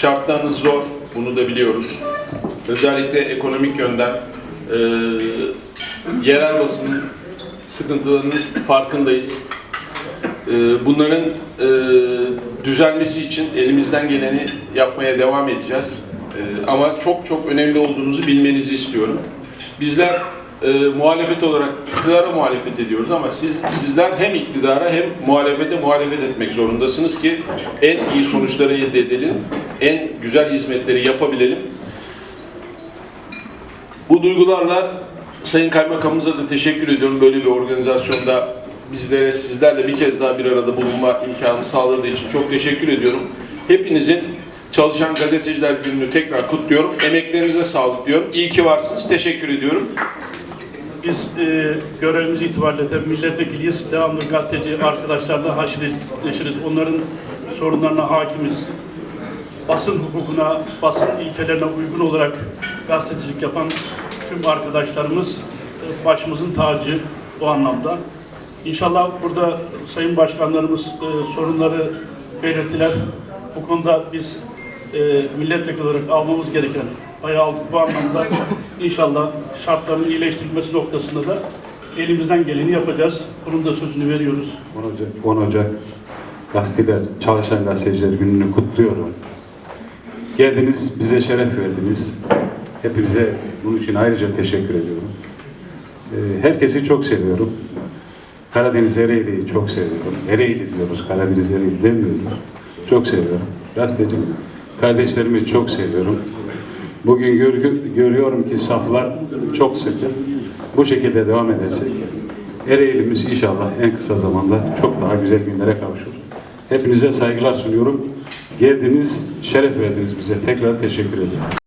şartlarınız zor, bunu da biliyoruz. Özellikle ekonomik yönden e, yerel basının sıkıntılarının farkındayız. E, bunların e, düzelmesi için elimizden geleni yapmaya devam edeceğiz. E, ama çok çok önemli olduğunuzu bilmenizi istiyorum. Bizler e, muhalefet olarak iktidara muhalefet ediyoruz ama siz sizler hem iktidara hem muhalefete muhalefet etmek zorundasınız ki en iyi sonuçları elde edelim, en güzel hizmetleri yapabilelim. Bu duygularla Sayın Kaymakamımıza da teşekkür ediyorum böyle bir organizasyonda bizlere sizlerle bir kez daha bir arada bulunma imkanı sağladığı için çok teşekkür ediyorum. Hepinizin Çalışan Gazeteciler Günü'nü tekrar kutluyorum. Emeklerinize sağlık diyorum. İyi ki varsınız. Teşekkür ediyorum. Biz e, görevimiz itibariyle de milletvekiliyiz. Devamlı gazeteci arkadaşlarla haşır neşiriz. Onların sorunlarına hakimiz. Basın hukukuna, basın ilkelerine uygun olarak gazetecilik yapan tüm arkadaşlarımız e, başımızın tacı o anlamda. İnşallah burada sayın başkanlarımız e, sorunları belirttiler. Bu konuda biz e, milletvekili olarak almamız gereken payı aldık bu anlamda. İnşallah şartların iyileştirilmesi noktasında da elimizden geleni yapacağız. Bunun da sözünü veriyoruz. 10 Ocak, 10 Ocak gazeteler, çalışan gazeteciler gününü kutluyorum. Geldiniz, bize şeref verdiniz. Hepinize bunun için ayrıca teşekkür ediyorum. Ee, herkesi çok seviyorum. Karadeniz Ereğli'yi çok seviyorum. Ereğli diyoruz, Karadeniz Ereğli demiyoruz. Çok seviyorum. Gazeteci kardeşlerimi çok seviyorum. Bugün gör- görüyorum ki saflar çok sıkı. Bu şekilde devam edersek Ereğli'miz inşallah en kısa zamanda çok daha güzel günlere kavuşur. Hepinize saygılar sunuyorum. Geldiniz, şeref verdiniz bize. Tekrar teşekkür ediyorum.